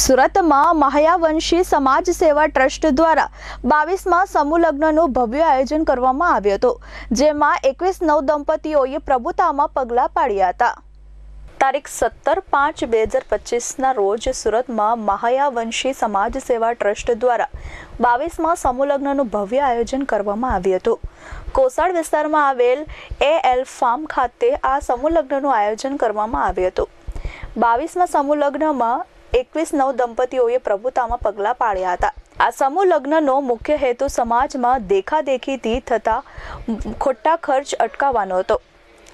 સુરતમાં મહાયાવંશી સમાજ સેવા ટ્રસ્ટ દ્વારા બાવીસમાં સમૂહ લગ્નનું ભવ્ય આયોજન કરવામાં આવ્યું હતું, જેમાં એકવીસ નવ દંપતીઓએ પ્રભુતામાં પગલાં પાડ્યા હતા. તારીખ સત્તર પાંચ બે હજાર પચીસના રોજ સુરતમાં મહાયાવંશી સમાજ સેવા ટ્રસ્ટ દ્વારા બાવીસમાં સમૂહ લગ્નનું ભવ્ય આયોજન કરવામાં આવ્યું હતું. કોસાડ વિસ્તારમાં આવેલ એ એલ ફાર્મ ખાતે આ સમૂહ લગ્નનું આયોજન કરવામાં આવ્યું હતું. બાવીસમાં સમૂહ લગ્નમાં એકવીસ નવ દંપતીઓએ પ્રભુતામાં પગલાં પાડ્યા હતા. આ સમૂહ લગ્નનો મુખ્ય હેતુ સમાજમાં દેખાદેખીથી થતા ખોટા ખર્ચ અટકાવવાનો હતો.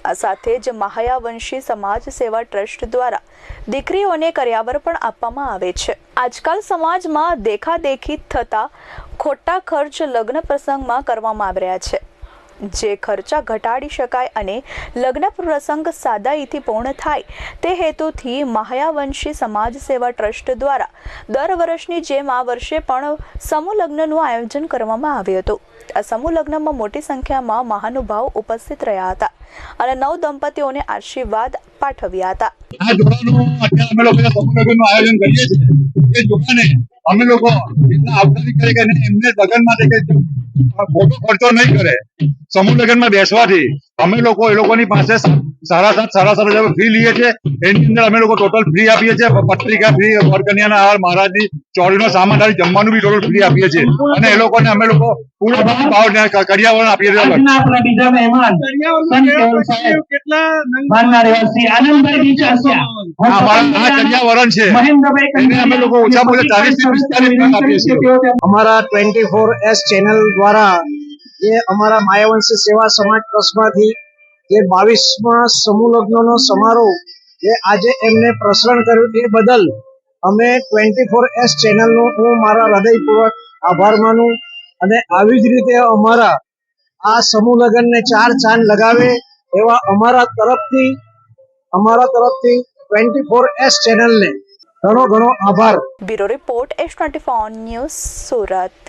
આ સાથે જ મહાયાવંશી સમાજ સેવા ટ્રસ્ટ દ્વારા દીકરીઓને કર્યાવર પણ આપવામાં આવે છે. આજકાલ સમાજમાં દેખાદેખી થતા ખોટા ખર્ચ લગ્ન પ્રસંગમાં કરવામાં આવી રહ્યા છે. જે ખર્ચા ઘટાડી શકાય અને લગ્ન પ્રસંગ સાદાઈથી પૂર્ણ થાય, તે હેતુથી મહાયાવંશી સમાજ સેવા ટ્રસ્ટ દ્વારા દર વર્ષની જેમ આ વર્ષે પણ સમૂહ લગ્નનું આયોજન કરવામાં આવ્યું હતું. આ સમૂહ લગ્નમાં મોટી સંખ્યામાં મહાનુભાવ ઉપસ્થિત રહ્યા હતા અને નવ દંપતીઓને આશીર્વાદ પાઠવ્યા હતા. અમે લોકો આયોજન કરીએ છીએ. અમે લોકો એટલા આવકારી એમને લગ્ન માટે કે ખોટો ખર્ચો નહીં કરે. સમૂહ લગ્નમાં બેસવાથી અમે લોકો એ લોકોની પાસે સારા સાત સારા સારા હજાર ફી લઈએ છીએ. એની અંદર અમે લોકો ટોટલ ફ્રી આપીએ છીએ. પત્રિકા ફ્રી વરકન્યાના હાર મહારાજની ચોરીનો સામાન હારી જમવાનું બી ટોટલ ફ્રી આપીએ છીએ. અને એ લોકોને અમે લોકો પૂરો ભાવ કર્યાવરણ આપીએ છીએ. બીજા મહેમાન સંત માનના રહેવાસી આનંદભાઈ. અમારા છે. અમે લોકો ઓછા મૂલ્યે 40 થી 45 આપીએ છીએ. અમારા ટ્વેન્ટી ફોર એસ ચેનલ દ્વારા જે અમારા માયાવંશી સેવા સમાજ ટ્રસ્ટમાંથી જે બાવીસમાં સમૂહ લગ્નનો સમારોહ, જે આજે એમને પ્રસરણ કર્યું એ બદલ અમે ટ્વેન્ટી ફોર એસ ચેનલનો હું મારા હૃદયપૂર્વક આભાર માનું અને આવી જ રીતે અમારા આ સમૂહ લગ્નને ચાર ચાંદ લગાવે એવા અમારા તરફથી અમારા તરફથી ટ્વેન્ટી ફોર એસ ચેનલને ઘણો ઘણો આભાર. Bureau report S twenty news Surat.